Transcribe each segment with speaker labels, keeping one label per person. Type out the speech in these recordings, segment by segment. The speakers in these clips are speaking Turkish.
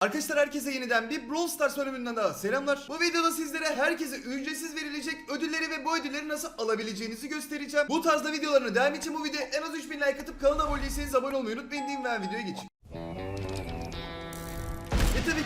Speaker 1: Arkadaşlar herkese yeniden bir Brawl Stars bölümünden daha selamlar. Bu videoda sizlere herkese ücretsiz verilecek ödülleri ve bu ödülleri nasıl alabileceğinizi göstereceğim. Bu tarzda videolarını devam için bu videoya en az 3000 like atıp kanala abone değilseniz abone olmayı unutmayın diyeyim ve videoya geçeyim.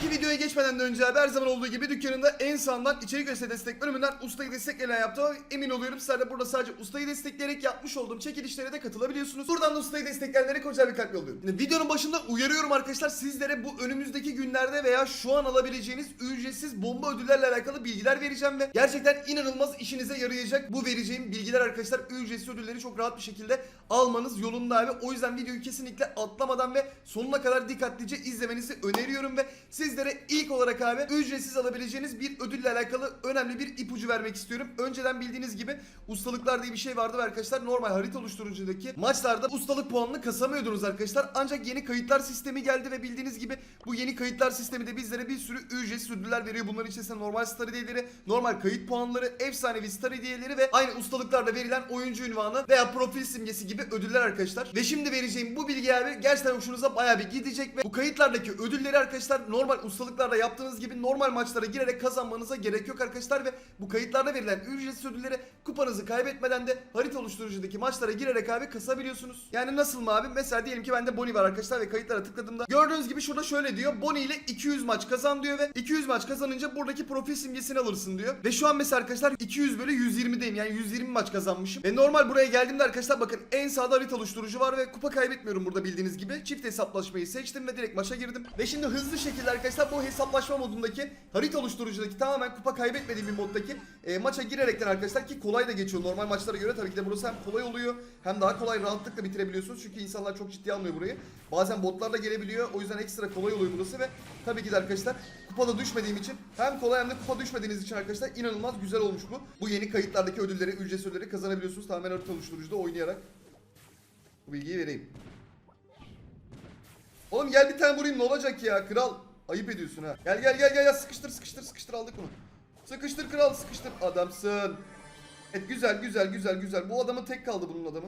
Speaker 1: Ki videoya geçmeden de önce her zaman olduğu gibi dükkanında en sağından içerik ve destek bölümünden ustayı destekleyen yaptığıma emin oluyorum. Sizler de burada sadece ustayı destekleyerek yapmış olduğum çekilişlere de katılabiliyorsunuz. Buradan da ustayı destekleyenlere kocaman bir kalp yolluyorum. Şimdi videonun başında uyarıyorum arkadaşlar sizlere bu önümüzdeki günlerde veya şu an alabileceğiniz ücretsiz bomba ödüllerle alakalı bilgiler vereceğim ve gerçekten inanılmaz işinize yarayacak bu vereceğim bilgiler arkadaşlar ücretsiz ödülleri çok rahat bir şekilde almanız yolunda abi. O yüzden videoyu kesinlikle atlamadan ve sonuna kadar dikkatlice izlemenizi öneriyorum ve sizlere ilk olarak abi ücretsiz alabileceğiniz bir ödülle alakalı önemli bir ipucu vermek istiyorum. Önceden bildiğiniz gibi ustalıklar diye bir şey vardı arkadaşlar normal harita oluşturucudaki maçlarda ustalık puanını kasamıyordunuz arkadaşlar. Ancak yeni kayıtlar sistemi geldi ve bildiğiniz gibi bu yeni kayıtlar sistemi de bizlere bir sürü ücretsiz ödüller veriyor. Bunların içerisinde normal star hediyeleri, normal kayıt puanları, efsanevi star hediyeleri ve aynı ustalıklarla verilen oyuncu ünvanı veya profil simgesi gibi ödüller arkadaşlar. Ve şimdi vereceğim bu bilgi abi gerçekten hoşunuza bayağı bir gidecek ve bu kayıtlardaki ödülleri arkadaşlar normal ustalıklarla yaptığınız gibi normal maçlara girerek kazanmanıza gerek yok arkadaşlar ve bu kayıtlarda verilen ücretsiz ödülleri kupanızı kaybetmeden de harita oluşturucudaki maçlara girerek abi kasabiliyorsunuz. Yani nasıl mı abi? Mesela diyelim ki bende Bonnie var arkadaşlar ve kayıtlara tıkladığımda gördüğünüz gibi şurada şöyle diyor. Bonnie ile 200 maç kazan diyor ve 200 maç kazanınca buradaki profil simgesini alırsın diyor. Ve şu an mesela arkadaşlar 200 bölü 120'deyim yani 120 maç kazanmışım. Ve normal buraya geldiğimde arkadaşlar bakın en sağda harita oluşturucu var ve kupa kaybetmiyorum burada bildiğiniz gibi. Çift hesaplaşmayı seçtim ve direkt maça girdim. Ve şimdi hızlı şekilde bu hesaplaşma modundaki harita oluşturucudaki tamamen kupa kaybetmediğim bir moddaki e, maça girerekten arkadaşlar ki kolay da geçiyor normal maçlara göre tabii ki de burası hem kolay oluyor hem daha kolay rahatlıkla bitirebiliyorsunuz çünkü insanlar çok ciddiye almıyor burayı. Bazen botlar da gelebiliyor o yüzden ekstra kolay oluyor burası ve tabii ki de arkadaşlar kupada düşmediğim için hem kolay hem de kupa düşmediğiniz için arkadaşlar inanılmaz güzel olmuş bu. Bu yeni kayıtlardaki ödülleri, ücretsiz ödülleri kazanabiliyorsunuz tamamen harita oluşturucuda oynayarak. Bu bilgiyi vereyim. Oğlum gel bir tane vurayım ne olacak ya kral. Ayıp ediyorsun ha. Gel gel gel gel, sıkıştır sıkıştır sıkıştır aldık onu. Sıkıştır kral sıkıştır adamsın. Evet güzel güzel güzel güzel. Bu adamın tek kaldı bunun adamı.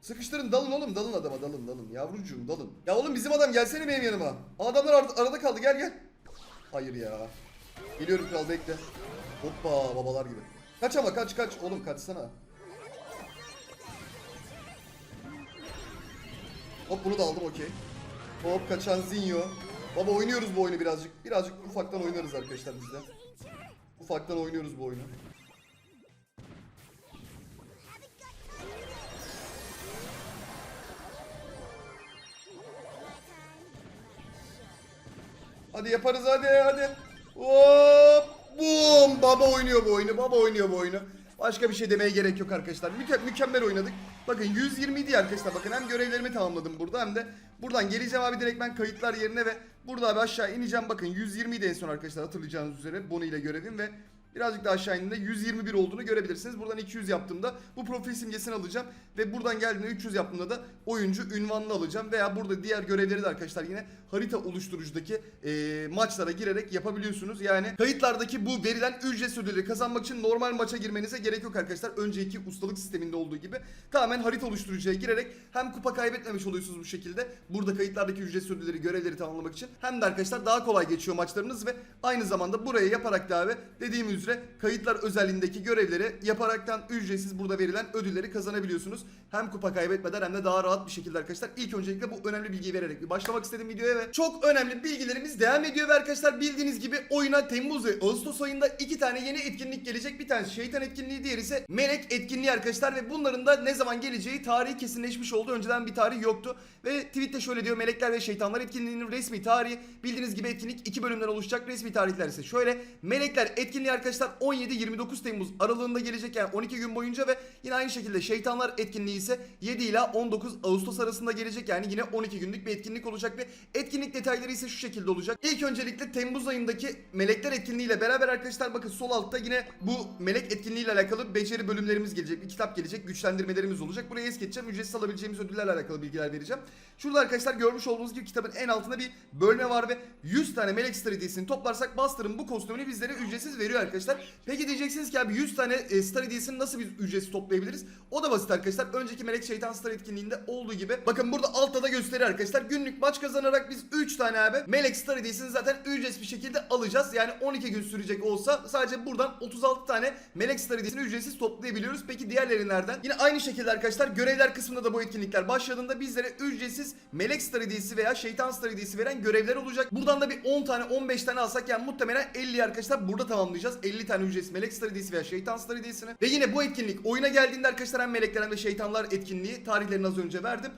Speaker 1: Sıkıştırın dalın oğlum dalın adama dalın dalın yavrucuğum dalın. Ya oğlum bizim adam gelsene benim yanıma. Adamlar ar- arada kaldı gel gel. Hayır ya. Geliyorum kral bekle. Hoppa babalar gibi. Kaç ama kaç kaç oğlum kaçsana. Hop bunu da aldım okey. Hop kaçan Zinho. Baba oynuyoruz bu oyunu birazcık. Birazcık ufaktan oynarız arkadaşlar biz de. Ufaktan oynuyoruz bu oyunu. Hadi yaparız hadi hadi. Hop! Bum! Baba oynuyor bu oyunu. Baba oynuyor bu oyunu. Başka bir şey demeye gerek yok arkadaşlar. Müke- mükemmel oynadık. Bakın 120 idi arkadaşlar. Bakın hem görevlerimi tamamladım burada hem de buradan geleceğim abi direkt ben kayıtlar yerine ve burada abi aşağı ineceğim. Bakın 120 idi en son arkadaşlar hatırlayacağınız üzere Bonnie ile görevim ve Birazcık daha aşağı indiğinde 121 olduğunu görebilirsiniz. Buradan 200 yaptığımda bu profil simgesini alacağım. Ve buradan geldiğinde 300 yaptığımda da oyuncu ünvanını alacağım. Veya burada diğer görevleri de arkadaşlar yine harita oluşturucudaki eee, maçlara girerek yapabiliyorsunuz. Yani kayıtlardaki bu verilen ücretsiz ödülleri kazanmak için normal maça girmenize gerek yok arkadaşlar. Önceki ustalık sisteminde olduğu gibi tamamen harita oluşturucuya girerek hem kupa kaybetmemiş oluyorsunuz bu şekilde. Burada kayıtlardaki ücretsiz ödülleri, görevleri tamamlamak için hem de arkadaşlar daha kolay geçiyor maçlarınız ve aynı zamanda buraya yaparak da abi dediğim üzere kayıtlar özelliğindeki görevleri yaparaktan ücretsiz burada verilen ödülleri kazanabiliyorsunuz. Hem kupa kaybetmeden hem de daha rahat bir şekilde arkadaşlar. İlk öncelikle bu önemli bilgiyi vererek bir başlamak istedim videoya ve çok önemli bilgilerimiz devam ediyor ve arkadaşlar bildiğiniz gibi oyuna Temmuz ve Ağustos ayında iki tane yeni etkinlik gelecek. Bir tanesi şeytan etkinliği diğeri ise melek etkinliği arkadaşlar ve bunların da ne zaman geleceği tarihi kesinleşmiş oldu. Önceden bir tarih yoktu ve tweette şöyle diyor melekler ve şeytanlar etkinliğinin resmi tarihi bildiğiniz gibi etkinlik iki bölümden oluşacak. Resmi tarihler ise şöyle melekler etkinliği arkadaşlar 17-29 Temmuz aralığında gelecek yani 12 gün boyunca ve yine aynı şekilde şeytanlar etkinliği ise 7 ila 19 Ağustos arasında gelecek yani yine 12 günlük bir etkinlik olacak ve etkinlik detayları ise şu şekilde olacak. İlk öncelikle Temmuz ayındaki melekler etkinliğiyle beraber arkadaşlar bakın sol altta yine bu melek etkinliğiyle alakalı beceri bölümlerimiz gelecek. Bir kitap gelecek, güçlendirmelerimiz olacak. Buraya es geçeceğim. Ücretsiz alabileceğimiz ödüllerle alakalı bilgiler vereceğim. Şurada arkadaşlar görmüş olduğunuz gibi kitabın en altında bir bölme var ve 100 tane melek star hediyesini toplarsak Buster'ın bu kostümünü bizlere ücretsiz veriyor arkadaşlar. Arkadaşlar. Peki diyeceksiniz ki abi 100 tane e, Star hediyesini nasıl biz ücretsiz toplayabiliriz? O da basit arkadaşlar. Önceki Melek Şeytan Star etkinliğinde olduğu gibi. Bakın burada altta da gösteriyor arkadaşlar. Günlük maç kazanarak biz 3 tane abi Melek Star hediyesini zaten ücretsiz bir şekilde alacağız. Yani 12 gün sürecek olsa sadece buradan 36 tane Melek Star hediyesini ücretsiz toplayabiliyoruz. Peki diğerleri nereden? Yine aynı şekilde arkadaşlar görevler kısmında da bu etkinlikler başladığında bizlere ücretsiz Melek Star hediyesi veya Şeytan Star hediyesi veren görevler olacak. Buradan da bir 10 tane 15 tane alsak yani muhtemelen 50 arkadaşlar burada tamamlayacağız. 50 tane ücretsiz Melek Star hediyesi veya Şeytan Star hediyesini. Ve yine bu etkinlik oyuna geldiğinde arkadaşlar hem melekler hem de şeytanlar etkinliği tarihlerini az önce verdim.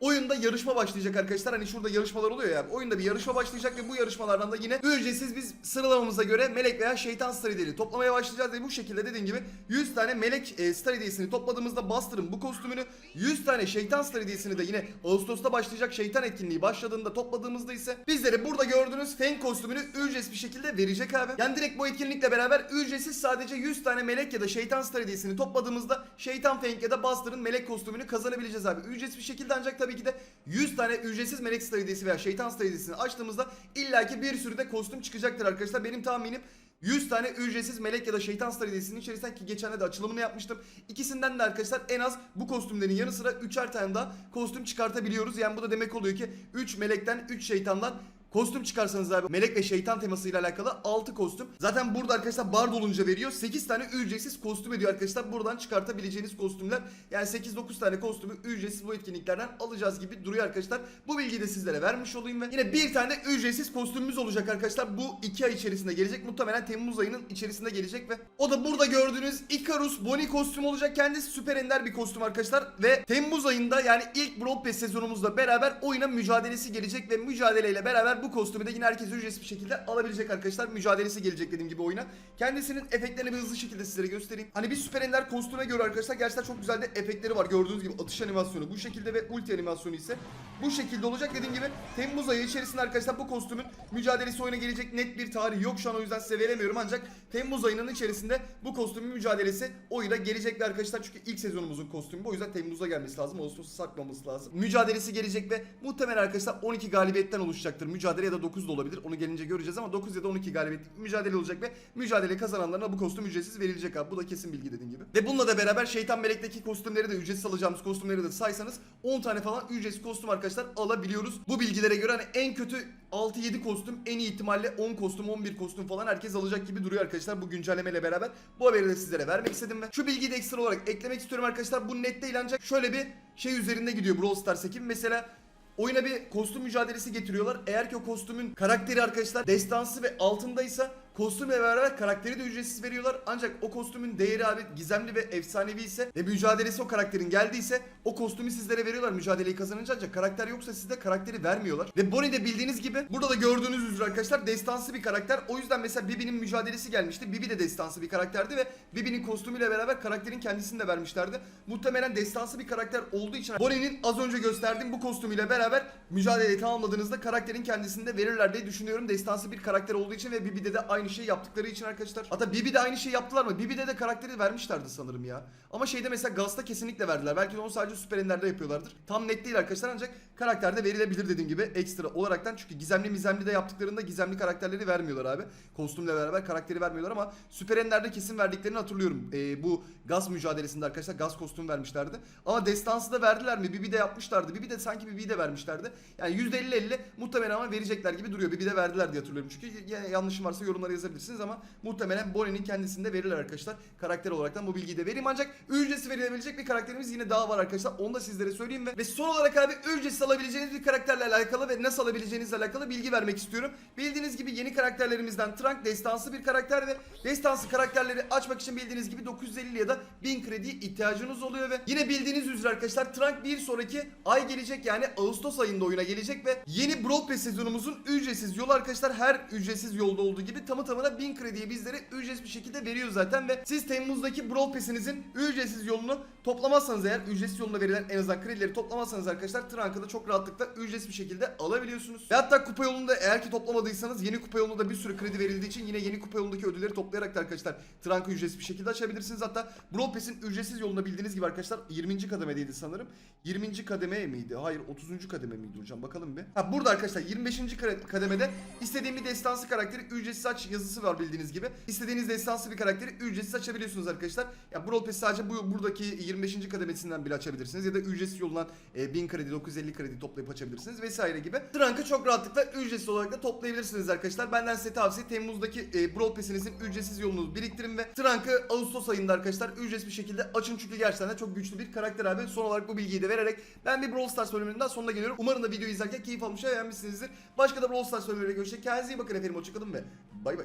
Speaker 1: Oyunda yarışma başlayacak arkadaşlar. Hani şurada yarışmalar oluyor ya. Oyunda bir yarışma başlayacak ve bu yarışmalardan da yine ücretsiz biz sıralamamıza göre melek veya şeytan star hediyeli toplamaya başlayacağız ve bu şekilde dediğim gibi 100 tane melek e, star hediyesini topladığımızda Buster'ın bu kostümünü 100 tane şeytan star hediyesini de yine Ağustos'ta başlayacak şeytan etkinliği başladığında topladığımızda ise bizlere burada gördüğünüz Fang kostümünü ücretsiz bir şekilde verecek abi. Yani direkt bu etkinlikle beraber ücretsiz sadece 100 tane melek ya da şeytan star hediyesini topladığımızda şeytan Fang ya da Buster'ın melek kostümünü kazanabileceğiz abi. Ücretsiz bir şekilde ancak tabii ki de 100 tane ücretsiz melek star hediyesi veya şeytan star hediyesini açtığımızda illaki bir sürü de kostüm çıkacaktır arkadaşlar. Benim tahminim 100 tane ücretsiz melek ya da şeytan star hediyesinin içerisinden ki geçen açılımını yapmıştım. İkisinden de arkadaşlar en az bu kostümlerin yanı sıra 3'er tane daha kostüm çıkartabiliyoruz. Yani bu da demek oluyor ki 3 melekten 3 şeytandan Kostüm çıkarsanız abi melek ve şeytan temasıyla alakalı 6 kostüm. Zaten burada arkadaşlar bar dolunca veriyor. 8 tane ücretsiz kostüm ediyor arkadaşlar. Buradan çıkartabileceğiniz kostümler. Yani 8-9 tane kostümü ücretsiz bu etkinliklerden alacağız gibi duruyor arkadaşlar. Bu bilgiyi de sizlere vermiş olayım ve yine bir tane ücretsiz kostümümüz olacak arkadaşlar. Bu 2 ay içerisinde gelecek. Muhtemelen Temmuz ayının içerisinde gelecek ve o da burada gördüğünüz Icarus Bonnie kostüm olacak. Kendisi süper ender bir kostüm arkadaşlar ve Temmuz ayında yani ilk Brawl Pass sezonumuzla beraber oyuna mücadelesi gelecek ve mücadeleyle beraber bu kostümü de yine herkes ücretsiz bir şekilde alabilecek arkadaşlar. Mücadelesi gelecek dediğim gibi oyuna. Kendisinin efektlerini bir hızlı şekilde sizlere göstereyim. Hani bir süper ender kostüme göre arkadaşlar gerçekten çok güzel de efektleri var. Gördüğünüz gibi atış animasyonu bu şekilde ve ulti animasyonu ise bu şekilde olacak. Dediğim gibi Temmuz ayı içerisinde arkadaşlar bu kostümün mücadelesi oyuna gelecek net bir tarih yok şu an o yüzden size veremiyorum ancak Temmuz ayının içerisinde bu kostümün mücadelesi oyuna gelecek ve arkadaşlar çünkü ilk sezonumuzun kostümü bu o yüzden Temmuz'a gelmesi lazım. Ağustos'a sakmaması lazım. Mücadelesi gelecek ve muhtemelen arkadaşlar 12 galibiyetten oluşacaktır. Mücadele ya da 9 da olabilir. Onu gelince göreceğiz ama 9 ya da 12 galibiyetlik mücadele olacak ve mücadele kazananlarına bu kostüm ücretsiz verilecek abi. Bu da kesin bilgi dediğim gibi. Ve bununla da beraber Şeytan Melek'teki kostümleri de ücretsiz alacağımız kostümleri de saysanız 10 tane falan ücretsiz kostüm arkadaşlar alabiliyoruz. Bu bilgilere göre hani en kötü 6-7 kostüm en iyi ihtimalle 10 kostüm 11 kostüm falan herkes alacak gibi duruyor arkadaşlar bu güncellemeyle beraber. Bu haberi de sizlere vermek istedim ve şu bilgiyi de ekstra olarak eklemek istiyorum arkadaşlar. Bu net değil ancak şöyle bir şey üzerinde gidiyor Brawl Stars ekibi. Mesela Oyuna bir kostüm mücadelesi getiriyorlar. Eğer ki o kostümün karakteri arkadaşlar destansı ve altındaysa kostümle beraber karakteri de ücretsiz veriyorlar. Ancak o kostümün değeri abi gizemli ve efsanevi ise ve mücadelesi o karakterin geldiyse o kostümü sizlere veriyorlar mücadeleyi kazanınca ancak karakter yoksa size karakteri vermiyorlar. Ve Bonnie de bildiğiniz gibi burada da gördüğünüz üzere arkadaşlar destansı bir karakter. O yüzden mesela Bibi'nin mücadelesi gelmişti. Bibi de destansı bir karakterdi ve Bibi'nin kostümüyle beraber karakterin kendisini de vermişlerdi. Muhtemelen destansı bir karakter olduğu için Bonnie'nin az önce gösterdiğim bu kostümüyle beraber mücadeleyi tamamladığınızda karakterin kendisini de verirler diye düşünüyorum. Destansı bir karakter olduğu için ve Bibi'de de aynı şeyi yaptıkları için arkadaşlar. Hatta Bibi'de aynı şeyi yaptılar mı? Bibi'de de karakteri vermişlerdi sanırım ya. Ama şeyde mesela Gaz'da kesinlikle verdiler. Belki de onu sadece Süper Ender'de yapıyorlardır. Tam net değil arkadaşlar ancak karakterde verilebilir dediğim gibi ekstra olaraktan. Çünkü gizemli mizemli de yaptıklarında gizemli karakterleri vermiyorlar abi. Kostümle beraber karakteri vermiyorlar ama Süper Ender'de kesin verdiklerini hatırlıyorum. Ee, bu Gaz mücadelesinde arkadaşlar Gaz kostüm vermişlerdi. Ama Destansı da verdiler mi? Bibi de yapmışlardı. Bibi de sanki Bibi'yi de vermişlerdi. Yani %50-50 muhtemelen ama verecekler gibi duruyor. Bibi de verdiler diye hatırlıyorum. Çünkü ya- yanlışım varsa yorumlara yazabilirsiniz ama muhtemelen Bonnie'nin kendisinde verirler arkadaşlar. Karakter olaraktan bu bilgiyi de vereyim ancak ücretsiz verilebilecek bir karakterimiz yine daha var arkadaşlar. Onu da sizlere söyleyeyim ve, ve son olarak abi ücretsiz alabileceğiniz bir karakterle alakalı ve nasıl alabileceğinizle alakalı bilgi vermek istiyorum. Bildiğiniz gibi yeni karakterlerimizden Trunk destansı bir karakter ve destansı karakterleri açmak için bildiğiniz gibi 950 ya da 1000 krediye ihtiyacınız oluyor ve yine bildiğiniz üzere arkadaşlar Trunk bir sonraki ay gelecek yani Ağustos ayında oyuna gelecek ve yeni Brawl Pass sezonumuzun ücretsiz yolu arkadaşlar her ücretsiz yolda olduğu gibi tamı tamına 1000 krediye bizlere ücretsiz bir şekilde veriyor zaten ve siz Temmuz'daki Brawl Pass'inizin ücretsiz yolunu toplamazsanız eğer ücretsiz yoluna verilen en azından kredileri toplamazsanız arkadaşlar Trunk'ı da çok rahatlıkla ücretsiz bir şekilde alabiliyorsunuz. Ve hatta kupa yolunda eğer ki toplamadıysanız yeni kupa yolunda da bir sürü kredi verildiği için yine yeni kupa yolundaki ödülleri toplayarak da arkadaşlar Trunk'ı ücretsiz bir şekilde açabilirsiniz. Hatta Brawl Pass'in ücretsiz yolunda bildiğiniz gibi arkadaşlar 20. kademedeydi sanırım. 20. kademe miydi? Hayır 30. kademe miydi hocam? Bakalım bir. Ha burada arkadaşlar 25. kare- kademede istediğim bir destansı karakteri ücretsiz aç yazısı var bildiğiniz gibi. İstediğiniz destansı bir karakteri ücretsiz açabiliyorsunuz arkadaşlar. Ya Brawl Pass sadece bu buradaki 25. kademesinden bile açabilirsiniz ya da ücretsiz yolundan e, 1000 kredi 950 kredi toplayıp açabilirsiniz vesaire gibi. Trank'ı çok rahatlıkla ücretsiz olarak da toplayabilirsiniz arkadaşlar. Benden size tavsiye Temmuz'daki e, Brawl Pass'inizin ücretsiz yolunu biriktirin ve Trank'ı Ağustos ayında arkadaşlar ücretsiz bir şekilde açın çünkü gerçekten de çok güçlü bir karakter abi. Son olarak bu bilgiyi de vererek ben bir Brawl Stars bölümünün daha sonuna geliyorum. Umarım da videoyu izlerken keyif almış ve beğenmişsinizdir. Başka da Brawl Stars bölümleriyle görüşecek. Kendinize iyi bakın efendim. Hoşçakalın ve bay.